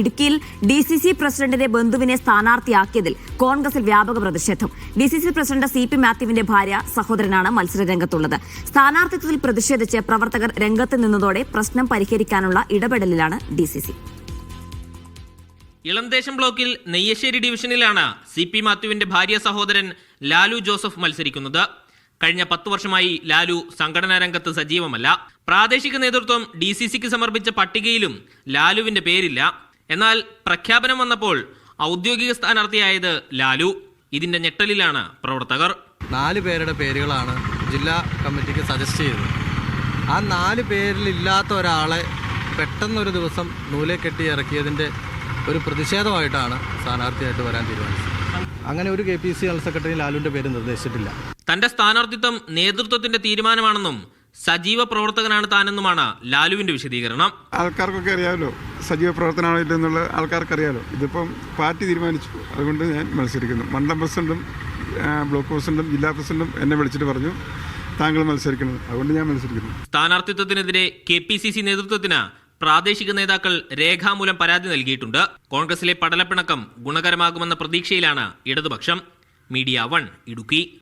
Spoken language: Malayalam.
ഇടുക്കിയിൽ ഡി സി സി പ്രസിഡന്റിന്റെ ബന്ധുവിനെ സ്ഥാനാർത്ഥിയാക്കിയതിൽ കോൺഗ്രസിൽ വ്യാപക പ്രതിഷേധം. D C C president C P മാത്യുവിന്റെ ഭാര്യ സഹോദരനാണ് മത്സര രംഗത്തുള്ളത് സ്ഥാനാർത്ഥിത്വത്തിൽ പ്രതിഷേധിച്ച് പ്രവർത്തകർ രംഗത്ത് നിന്നതോടെ പ്രശ്നം പരിഹരിക്കാനുള്ള ഇടപെടലിലാണ് ഡി സി സി ഇളംദേശം ബ്ലോക്കിൽ നെയ്യശ്ശേരി ഡിവിഷനിലാണ് സി പി മാത്യുവിന്റെ ഭാര്യ സഹോദരൻ ലാലു ജോസഫ് മത്സരിക്കുന്നത്. കഴിഞ്ഞ പത്തു വർഷമായി ലാലു സംഘടനാ രംഗത്ത് സജീവമല്ല. പ്രാദേശിക നേതൃത്വം ഡി സി സിക്ക് സമർപ്പിച്ച പട്ടികയിലും ലാലുവിന്റെ പേരില്ല. എന്നാൽ പ്രഖ്യാപനം വന്നപ്പോൾ ഔദ്യോഗിക സ്ഥാനാർത്ഥിയായത് ലാലു. ഇതിന്റെ ഞെട്ടലിലാണ് പ്രവർത്തകർ. നാല് പേരുടെ പേരുകളാണ് ജില്ലാ കമ്മിറ്റിക്ക് സജസ്റ്റ് ചെയ്തത്. ആ നാല് പേരിലില്ലാത്ത ഒരാളെ പെട്ടെന്നൊരു ദിവസം നൂലെ കെട്ടി ഇറക്കിയതിന്റെ ഒരു പ്രതിഷേധമായിട്ടാണ് സ്ഥാനാർത്ഥിയായിട്ട് വരാൻ തീരുമാനിച്ചത്. അങ്ങനെ ഒരു K P C general secretary ലാലുവിന്റെ പേര് നിർദ്ദേശിച്ചിട്ടില്ല. തന്റെ സ്ഥാനാർത്ഥിത്വം നേതൃത്വത്തിന്റെ തീരുമാനമാണെന്നും സജീവ പ്രവർത്തകനാണ് താനെന്നുമാണ് ലാലുവിന്റെ വിശദീകരണം. ആൾക്കാർക്കൊക്കെ അറിയാമല്ലോ. സജീവ പ്രവർത്തനമാണോ ഇല്ലെന്നുള്ള ആൾക്കാർക്ക് അറിയാമല്ലോ ഇതിപ്പം പാർട്ടി തീരുമാനിച്ചു. അതുകൊണ്ട് ഞാൻ മത്സരിക്കുന്നു. മണ്ഡലം പ്രസിഡന്റും ബ്ലോക്ക് പ്രസിഡന്റും ജില്ലാ പ്രസിഡന്റും എന്നെ വിളിച്ചിട്ട് പറഞ്ഞു താങ്കൾ മത്സരിക്കുന്നത് അതുകൊണ്ട് ഞാൻ മത്സരിക്കുന്നു. സ്ഥാനാർത്ഥിത്വത്തിനെതിരെ കെ പി സി സി നേതൃത്വത്തിന് പ്രാദേശിക നേതാക്കൾ രേഖാമൂലം പരാതി നൽകിയിട്ടുണ്ട്. കോൺഗ്രസിലെ പടലപ്പിണക്കം ഗുണകരമാകുമെന്ന പ്രതീക്ഷയിലാണ് ഇടതുപക്ഷം. Media One Idukki.